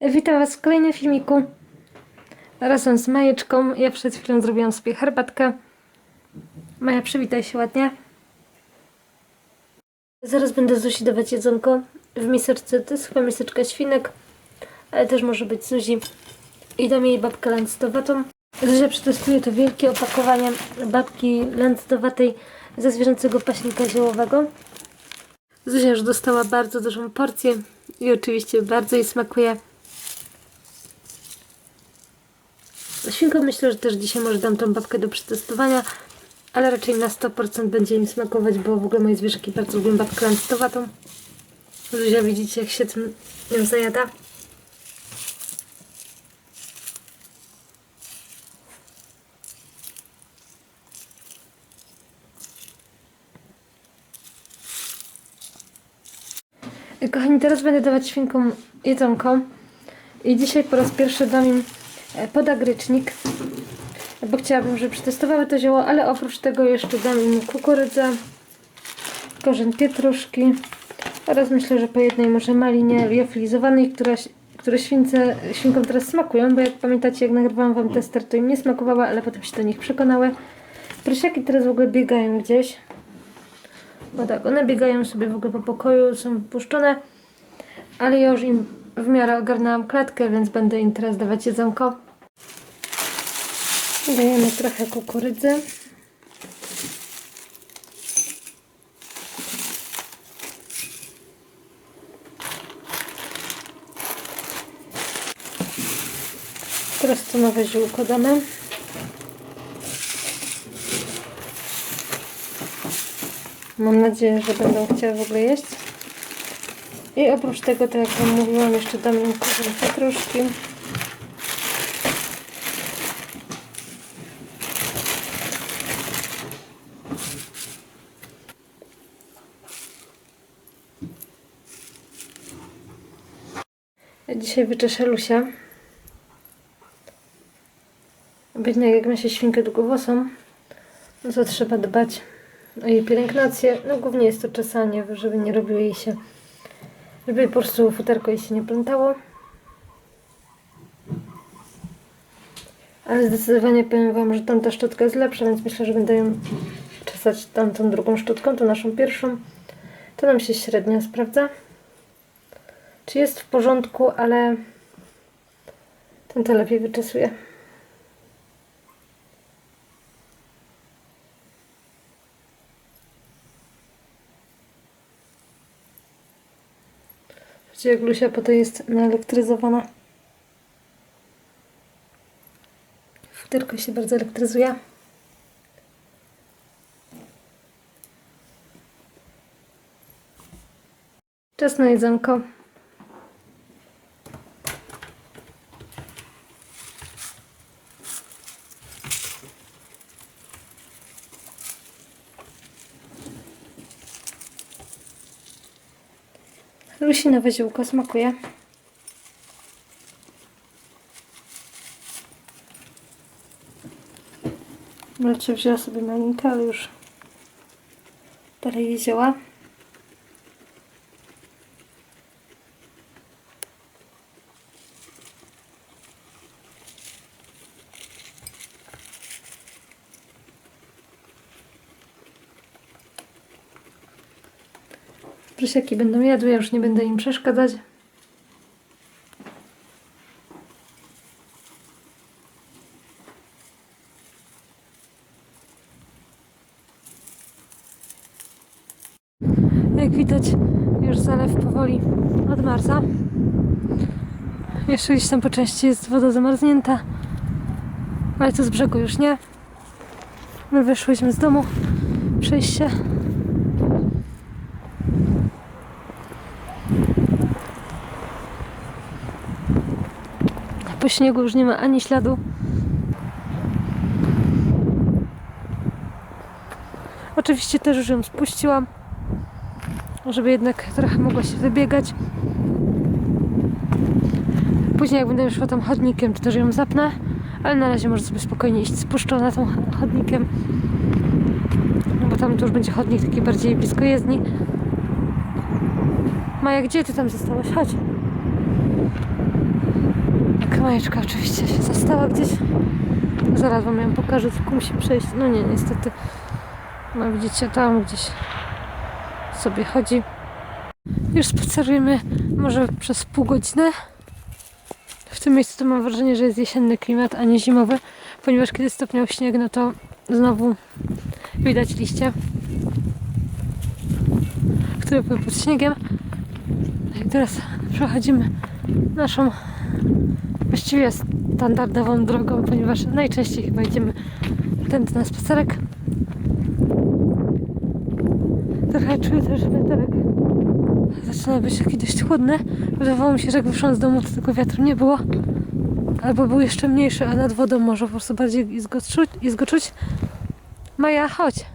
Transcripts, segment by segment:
Witam Was w kolejnym filmiku razem z Majeczką. Ja przed chwilą zrobiłam sobie herbatkę. Maja, przywitaj się ładnie. Zaraz będę Zusi dawać jedzonko w miseczce. To jest chyba miseczka świnek, ale też może być Zuzi. I dam jej babkę lancetowatą. Zuzia przetestuje to wielkie opakowanie babki lancetowatej ze zwierzęcego paśnika ziołowego. Zuzia już dostała bardzo dużą porcję i oczywiście bardzo jej smakuje. Świnkom myślę, że też dzisiaj może dam tą babkę do przetestowania, ale raczej na 100% będzie im smakować, bo w ogóle moje zwierzaki bardzo lubią babkę lancetowatą. Zuzia widzicie jak się tym ją zajada. Kochani, teraz będę dawać świnkom jedzonko. I dzisiaj po raz pierwszy dam im podagrycznik, bo chciałabym, żeby przetestowały to zioło, ale oprócz tego jeszcze dam im kukurydzę, korzeń pietruszki oraz myślę, że po jednej może malinie liofilizowanej, która, które śwince, świnkom teraz smakują, bo jak pamiętacie, jak nagrywałam wam tester, to im nie smakowała, ale potem się do nich przekonały. Prosiaki teraz w ogóle biegają gdzieś. No tak, one biegają sobie w ogóle po pokoju, są wypuszczone, ale ja już im w miarę ogarnęłam klatkę, więc będę im teraz dawać jedzonko. Dajemy trochę kukurydzy. Teraz to nowe ziółko damy. Mam nadzieję, że będą chciały w ogóle jeść. I oprócz tego, tak jak Wam mówiłam, jeszcze dam im korzeń pietruszki. Ja dzisiaj wyczeszę Lusia. Biedna jak ma się świnkę długowłosą, no to trzeba dbać o jej pielęgnację. No głównie jest to czesanie, żeby nie robiło jej się, żeby po prostu futerko jej się nie plątało. Ale zdecydowanie powiem Wam, że tamta szczotka jest lepsza, więc myślę, że będę ją czesać tamtą drugą szczotką, tą naszą pierwszą. To nam się średnio sprawdza. Czy jest w porządku, ale ten to lepiej wyczesuje. Widzicie, jak Lusia po to jest naelektryzowana. Futerko się bardzo elektryzuje. Czas na jedzonko. Lusinowe ziółko smakuje. Mlecie wzięła sobie malinkę, ale już dalej jej. Prysiaki będą jadły, ja już nie będę im przeszkadzać. Jak widać, już zalew powoli od marca. Jeszcze gdzieś tam po części jest woda zamarznięta, ale to z brzegu już nie. My wyszłyśmy z domu przejść się. Po śniegu już nie ma ani śladu. Oczywiście też już ją spuściłam, żeby jednak trochę mogła się wybiegać. Później jak będę szła tam chodnikiem, to też ją zapnę, ale na razie może sobie spokojnie iść spuszczona tą chodnikiem. No bo tam to już będzie chodnik taki bardziej blisko jezdni. Maja, gdzie ty tam zostałaś? Chodź. Majeczka oczywiście się zastała gdzieś. Zaraz wam ją pokażę, tylko musi przejść. No nie, niestety. No widzicie, tam gdzieś sobie chodzi. Już spacerujemy może przez pół godziny. W tym miejscu to mam wrażenie, że jest jesienny klimat, a nie zimowy, ponieważ kiedy stopniał śnieg, no to znowu widać liście, które były pod śniegiem. I teraz przechodzimy naszą właściwie standardową drogą, ponieważ najczęściej chyba idziemy tędy na spacerek. Trochę czuję też, wiaterek zaczyna być taki dość chłodny. Wydawało mi się, że jak wyszłam z domu, to tego wiatru nie było. Albo był jeszcze mniejszy, a nad wodą może po prostu bardziej jest go go czuć. Maja, chodź.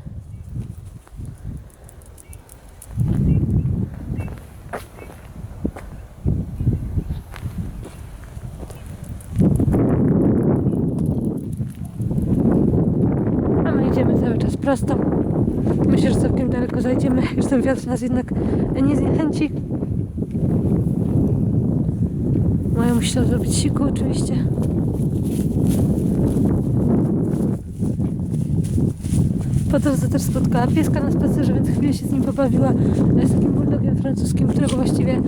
A my idziemy cały czas prosto. Myślę, że całkiem daleko zajdziemy. Już ten wiatr nas jednak nie zniechęci. Maja musi to zrobić siku oczywiście. Po drodze też spotkała pieska na spacerze, więc chwilę się z nim pobawiła. Z takim bulldogiem francuskim, którego właściwie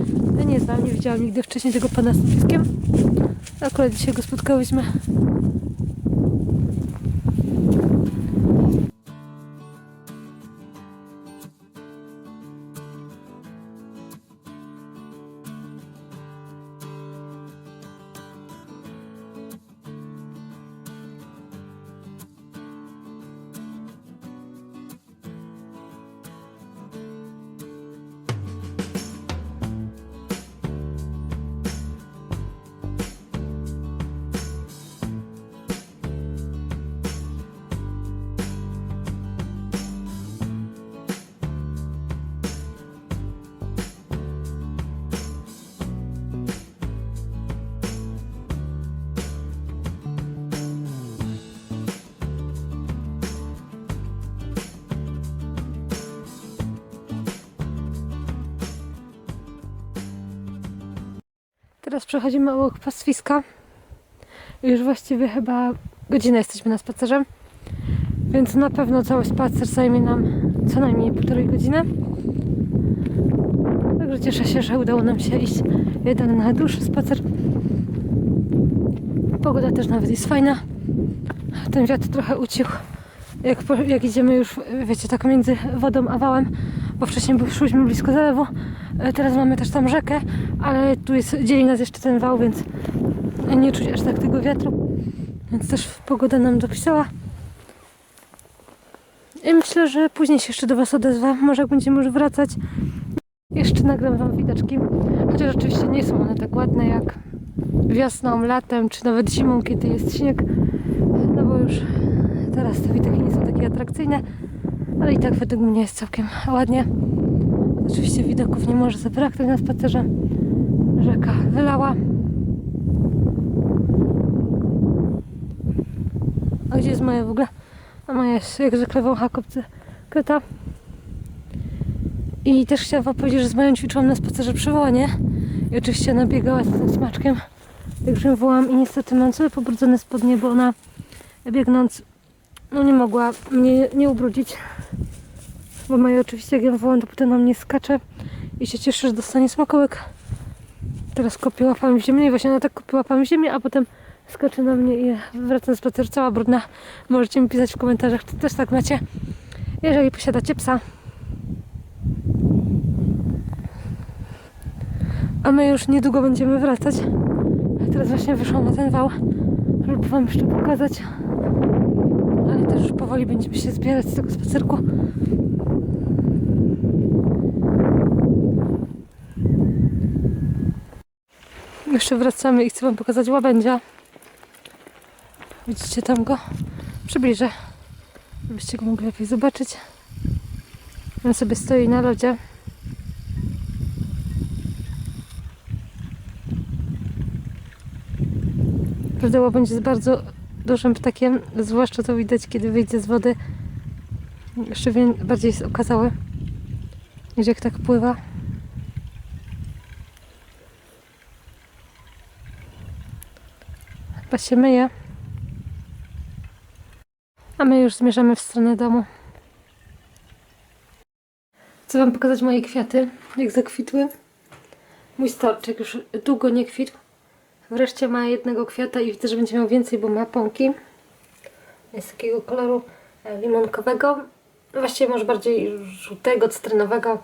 nie znam, nie widziałam nigdy wcześniej tego pana z pieskiem. Akurat dzisiaj go spotkałyśmy. Teraz przechodzimy obok pastwiska. Już właściwie chyba godzinę jesteśmy na spacerze. Więc na pewno cały spacer zajmie nam co najmniej półtorej godziny. Także cieszę się, że udało nam się iść jeden na dłuższy spacer. Pogoda też nawet jest fajna. Ten wiatr trochę ucichł. Jak, jak idziemy już, wiecie, tak między wodą a wałem, bo wcześniej szłyśmy blisko zalewu. E, Teraz mamy też tam rzekę, ale tu jest, dzieli nas jeszcze ten wał, więc nie czuć aż tak tego wiatru. Więc też pogoda nam dopisała. I myślę, że później się jeszcze do Was odezwę. Może jak będziemy już wracać, jeszcze nagram Wam widoczki. Chociaż oczywiście nie są one tak ładne jak wiosną, latem, czy nawet zimą, kiedy jest śnieg. No bo już teraz te widoki nie są takie atrakcyjne. Ale i tak według mnie jest całkiem ładnie. Oczywiście widoków nie może zabraknąć na spacerze. Rzeka wylała. A gdzie jest Maja w ogóle? A Maja jest jak zwykle wącha kopce kota. I też chciałam powiedzieć, że z Mają ćwiczyłam na spacerze przywołanie. I oczywiście ona biegała z tym smaczkiem. Także wołam i niestety mam całe pobrudzone spodnie, bo ona biegnąc no nie mogła mnie nie ubrudzić. Bo Maja oczywiście jak ją wołam, to potem na mnie skacze i się cieszy, że dostanie smakołek. Teraz kopie łapami w ziemię i właśnie ona tak kopie łapami w ziemię, a potem skacze na mnie i wraca na spacer cała brudna. Możecie mi pisać w komentarzach, czy też tak macie, jeżeli posiadacie psa. A my już niedługo będziemy wracać. Teraz właśnie wyszłam na ten wał, żeby wam jeszcze pokazać. Ale też już powoli będziemy się zbierać z tego spacerku. Jeszcze wracamy i chcę wam pokazać łabędzia. Widzicie tam go? Przybliżę, żebyście go mogli lepiej zobaczyć. On sobie stoi na lodzie. Prawda, łabędź jest bardzo dużym ptakiem, zwłaszcza to widać, kiedy wyjdzie z wody. Jeszcze bardziej jest okazały, niż jak tak pływa. Chyba się myje. A my już zmierzamy w stronę domu. Chcę Wam pokazać moje kwiaty, jak zakwitły. Mój storczyk już długo nie kwitł. Wreszcie ma jednego kwiata i widzę, że będzie miał więcej, bo ma pąki. Jest takiego koloru e, limonkowego. Właściwie może bardziej żółtego, cytrynowego.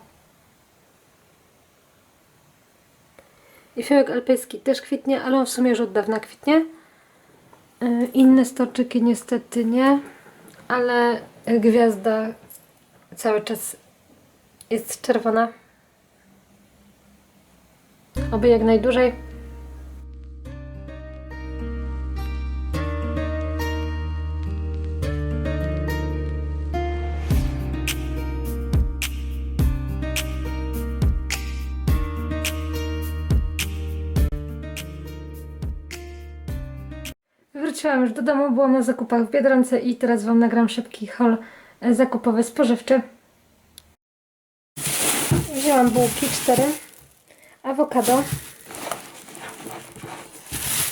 I fiołek alpejski też kwitnie, ale on w sumie już od dawna kwitnie. E, Inne storczyki niestety nie, ale gwiazda cały czas jest czerwona. Oby jak najdłużej. Wróciłam już do domu, byłam na zakupach w Biedronce i teraz Wam nagram szybki haul e, zakupowy spożywczy. Wzięłam bułki 4, awokado,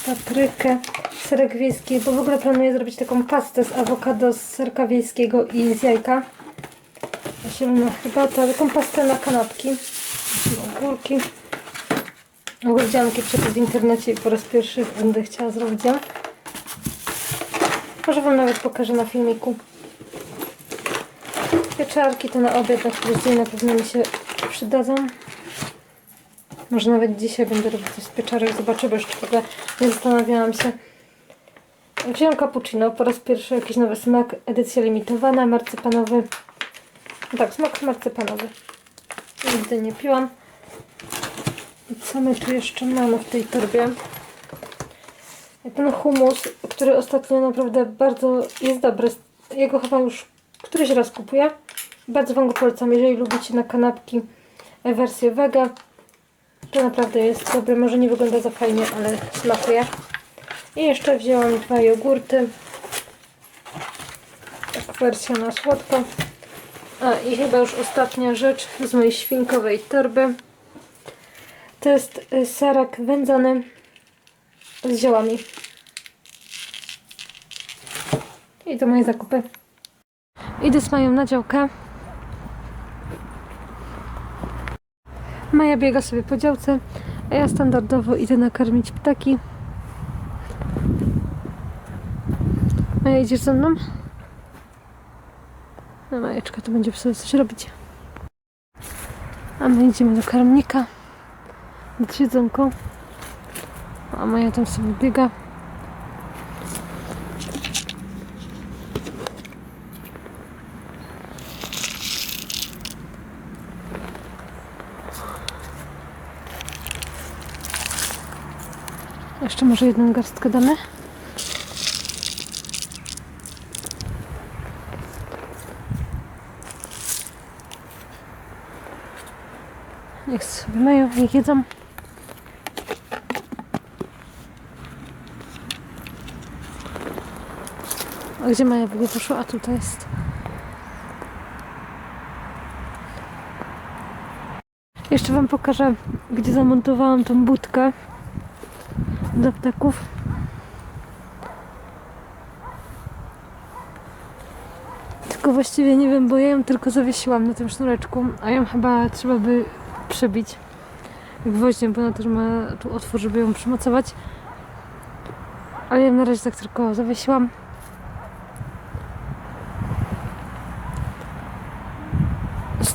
paprykę, serek wiejski, bo w ogóle planuję zrobić taką pastę z awokado, z serka wiejskiego i z jajka. Zielona herbata, taką pastę na kanapki, ogórki. Taki przepis w internecie po raz pierwszy będę chciała zrobić ja. Może Wam nawet pokażę na filmiku. Pieczarki to na obiad, na któryś dzień na pewno mi się przydadzą. Może nawet dzisiaj będę robić coś z pieczarek. Zobaczę, bo jeszcze w ogóle nie zastanawiałam się. Wziąłem cappuccino. Po raz pierwszy jakiś nowy smak. Edycja limitowana, marcypanowy. No tak, smak marcypanowy. Nigdy nie piłam. I co my tu jeszcze mamy w tej torbie? Ten humus, który ostatnio naprawdę bardzo jest dobry. Jego chyba już któryś raz kupuję. Bardzo Wam go polecam, jeżeli lubicie na kanapki wersję wega. To naprawdę jest dobre. Może nie wygląda za fajnie, ale smakuje. I jeszcze wzięłam dwa jogurty. Tak, wersja na słodko. A i chyba już ostatnia rzecz z mojej świnkowej torby. To jest y, serek wędzony z ziołami. I to moje zakupy. Idę z Mają na działkę. Maja biega sobie po działce, a ja standardowo idę nakarmić ptaki. Maja, idziesz ze mną? No Majeczka to będzie sobie coś robić. A my idziemy do karmnika. Nad siedzonką. A Maja tam sobie biega. Jeszcze może jedną garstkę damy. Niech sobie mają, niech jedzą. A gdzie Maja w ogóle poszła? A tutaj jest. Jeszcze Wam pokażę, gdzie zamontowałam tą budkę do ptaków. Tylko właściwie nie wiem, bo ja ją tylko zawiesiłam na tym sznureczku, a ją chyba trzeba by przybić gwoździem, bo ona też ma tu otwór, żeby ją przymocować. Ale ja na razie tak tylko zawiesiłam.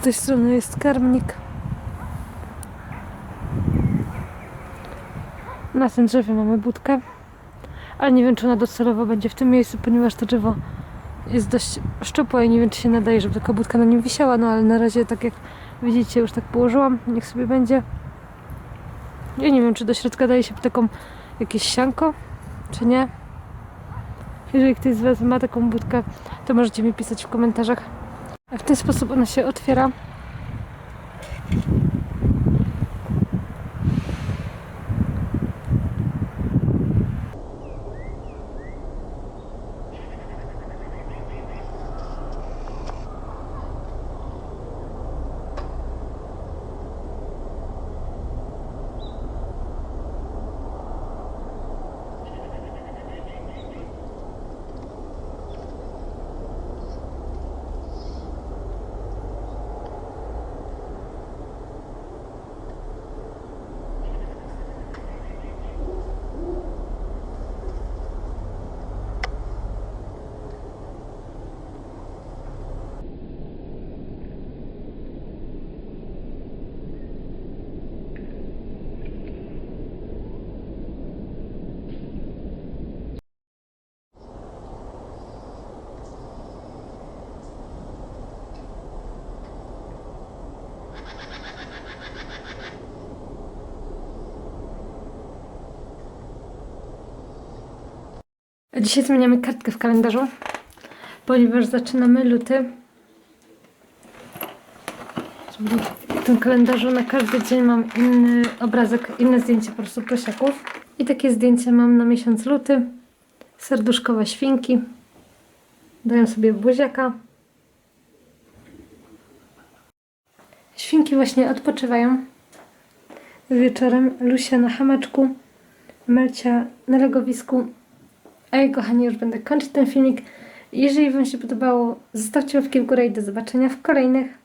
Tej strony jest karmnik. Na tym drzewie mamy budkę, ale nie wiem, czy ona docelowo będzie w tym miejscu, ponieważ to drzewo jest dość szczupłe i nie wiem, czy się nadaje, żeby taka budka na nim wisiała, no ale na razie, tak jak widzicie, już tak położyłam, niech sobie będzie. Ja nie wiem, czy do środka daje się taką jakieś sianko, czy nie. Jeżeli ktoś z Was ma taką budkę, to możecie mi pisać w komentarzach. W ten sposób ona się otwiera. Dzisiaj zmieniamy kartkę w kalendarzu, ponieważ zaczynamy luty. W tym kalendarzu na każdy dzień mam inny obrazek, inne zdjęcie po prostu prosiaków. I takie zdjęcie mam na miesiąc luty. Serduszkowe świnki. Dają sobie buziaka. Świnki właśnie odpoczywają. Wieczorem Lusia na hamaczku, Melcia na legowisku. A kochani już będę kończyć ten filmik. Jeżeli Wam się podobało, zostawcie łapki w górę i do zobaczenia w kolejnych.